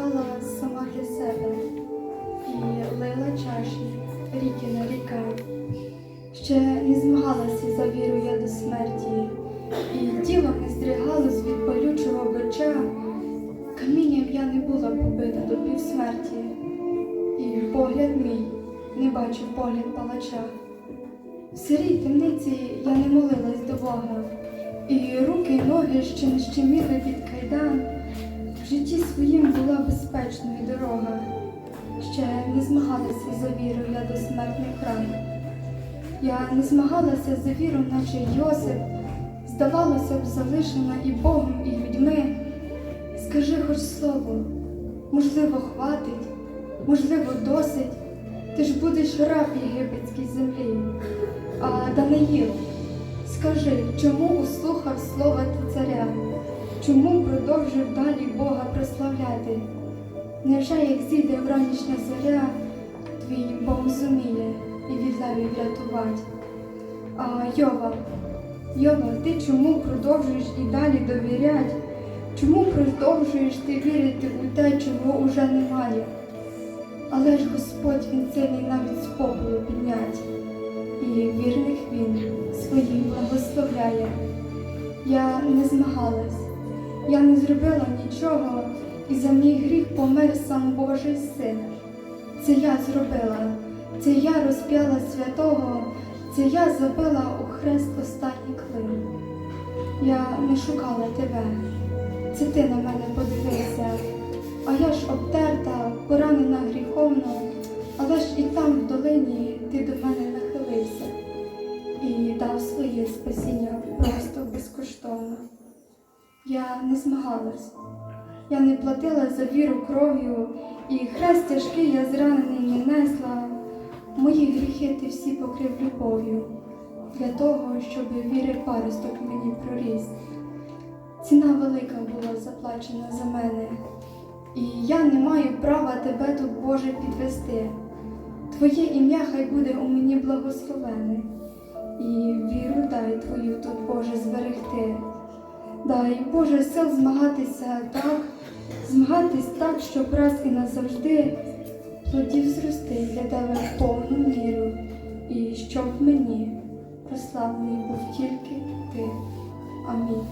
зібрала сама для себе і лила чаші, ріки на ріка. Ще не змагалася за віру я до смерті, і тіло не здригалось від болючого бича. Камінням я не була побита до півсмерті, і погляд мій не бачив погляд палача. В сирій темниці я не молилась до Бога, і руки й ноги ще не щеміли від кайдан. Своїм була безпечною дорога, ще не змагалася за віру я до смертних ран. Я не змагалася за віру, наче Йосип, здавалося б, залишена і Богом, і людьми. Скажи хоч слово, можливо, хватить, можливо, досить, ти ж будеш раб єгипетській землі. А Даниїл, скажи, чому услухав слова царя? Чому продовжив далі Бога прославляти? Невже як зійде вранішня зоря, твій Бог зуміє і від врятувати? А Йова, Йова, ти чому продовжуєш і далі довірять? Чому продовжуєш ти вірити у те, чого уже немає? Але ж Господь він сильний навіть з попелу піднять, і вірних він своїх благословляє. Я не змагалась, я не зробила нічого, і за мій гріх помер сам Божий син. Це я зробила, це я розп'яла святого, це я забила у хрест останній клин. Я не шукала тебе, це ти на мене подивився, а я ж обтерта, поранена гріховно, але ж і там в долині ти до мене нахилився і дав своє спасіння. Я не змагалась, я не платила за віру кров'ю, і хрест тяжкий я зранений не несла. Мої гріхи ти всі покрив любов'ю, для того, щоб віри паросток мені проріс. Ціна велика була заплачена за мене, і я не маю права тебе тут, Боже, підвести. Твоє ім'я хай буде у мені благословене, і віру дай твою тут, Боже, зберегти. Дай, Боже, сил змагатися так, змагатись так, щоб раз і назавжди плодів зрости для тебе в повну міру, і щоб мені прославлений був тільки ти. Амінь.